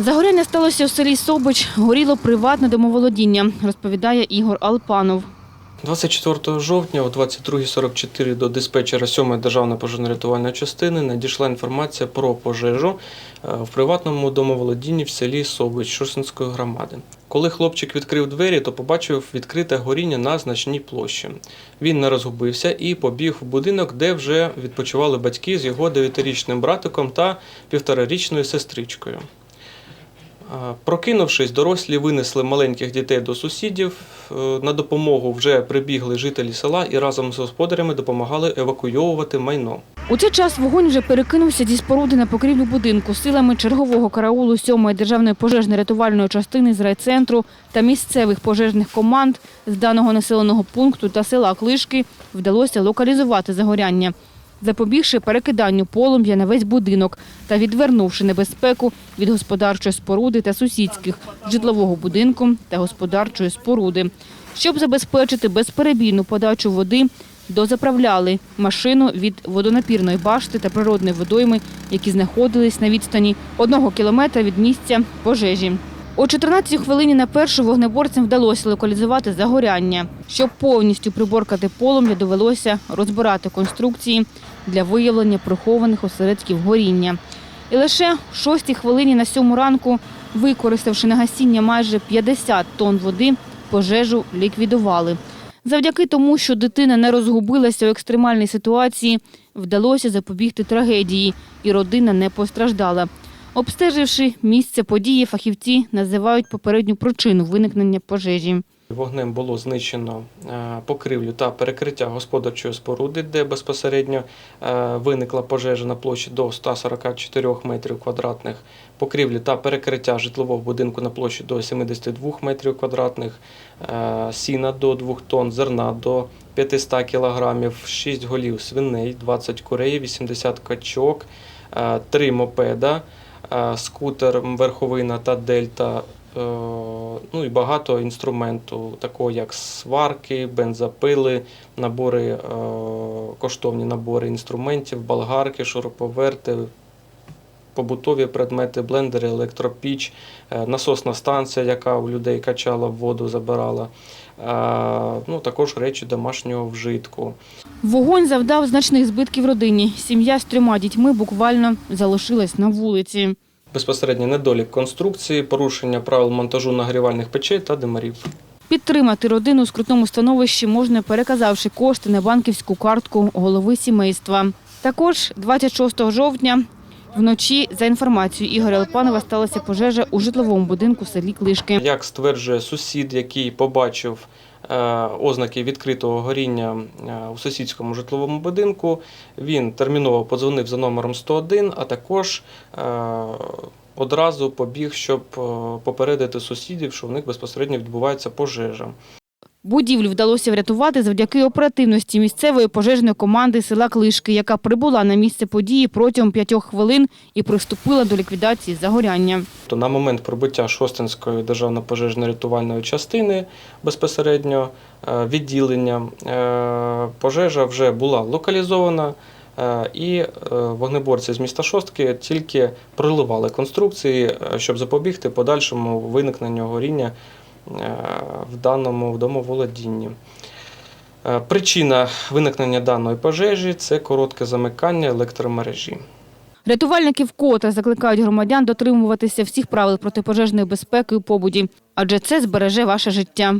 Загоряння сталося у селі Собич. Горіло приватне домоволодіння, розповідає Ігор Алпанов. 24 жовтня о 22.44 до диспетчера 7-ї державної пожежно-рятувальної частини надійшла інформація про пожежу е, в приватному домоволодінні в селі Собич Шосинської громади. Коли хлопчик відкрив двері, то побачив відкрите горіння на значній площі. Він не розгубився і побіг в будинок, де вже відпочивали батьки з його 9-річним братиком та півторарічною сестричкою. Прокинувшись, дорослі винесли маленьких дітей до сусідів. Е, На допомогу вже прибігли жителі села і разом з господарями допомагали евакуйовувати майно. У цей час вогонь вже перекинувся зі споруди на покрівлю будинку силами чергового караулу 7-ї державної пожежно-рятувальної частини з райцентру та місцевих пожежних команд з даного населеного пункту та села Клишки вдалося локалізувати загоряння. Запобігши перекиданню полум'я на весь будинок та відвернувши небезпеку від господарчої споруди та сусідських житлового будинку та господарчої споруди. Щоб забезпечити безперебійну подачу води, дозаправляли машину від водонапірної башти та природної водойми, які знаходились на відстані одного кілометра від місця пожежі. О 14 хвилині на першу вогнеборцям вдалося локалізувати загоряння. Щоб повністю приборкати полум'я, довелося розбирати конструкції для виявлення прихованих осередків горіння. І лише в 6 хвилині на 7 ранку, використавши на гасіння майже 50 тонн води, пожежу ліквідували. Завдяки тому, що дитина не розгубилася у екстремальній ситуації, вдалося запобігти трагедії, і родина не постраждала. Обстеживши місце події, фахівці називають попередню причину виникнення пожежі. Вогнем було знищено е, покрівлю та перекриття господарчої споруди, де безпосередньо е, виникла пожежа на площі до 144 метрів квадратних, покрівлі та перекриття житлового будинку на площі до 72 метрів квадратних, е, сіна до 2 тонн, зерна до 500 кілограмів, 6 голів свиней, 20 курей, 80 качок, 3 мопеда, скутер верховина та дельта Е, ну і багато інструменту, такого як сварки, бензопили, набори, е, коштовні набори інструментів, болгарки, шуруповерти, побутові предмети, блендери, електропіч, е, насосна станція, яка у людей качала воду, забирала. Ну, також речі домашнього вжитку. Вогонь завдав значних збитків родині. Сім'я з трьома дітьми буквально залишилась на вулиці. Безпосередній недолік конструкції, порушення правил монтажу нагрівальних печей та димарів. Підтримати родину у скрутному становищі можна, переказавши кошти на банківську картку голови сімейства. Також 26 жовтня вночі, за інформацією Ігоря Лопанова, сталася пожежа у житловому будинку в селі Клишки. Як стверджує сусід, який побачив е, ознаки відкритого горіння е, у сусідському житловому будинку, він терміново подзвонив за номером 101, а також е, одразу побіг, щоб попередити сусідів, що в них безпосередньо відбувається пожежа. Будівлю вдалося врятувати завдяки оперативності місцевої пожежної команди села Клишки, яка прибула на місце події протягом п'ятьох хвилин і приступила до ліквідації загоряння. То на момент прибуття Шостинської державної пожежно-рятувальної частини безпосередньо е, відділення е, пожежа вже була локалізована. е, І вогнеборці з міста Шостки тільки проливали конструкції, щоб запобігти подальшому виникненню горіння в даному домоволодінні. Е, Причина виникнення даної пожежі це коротке замикання електромережі. Рятувальники вкотре закликають громадян дотримуватися всіх правил протипожежної безпеки у побуді, адже це збереже ваше життя.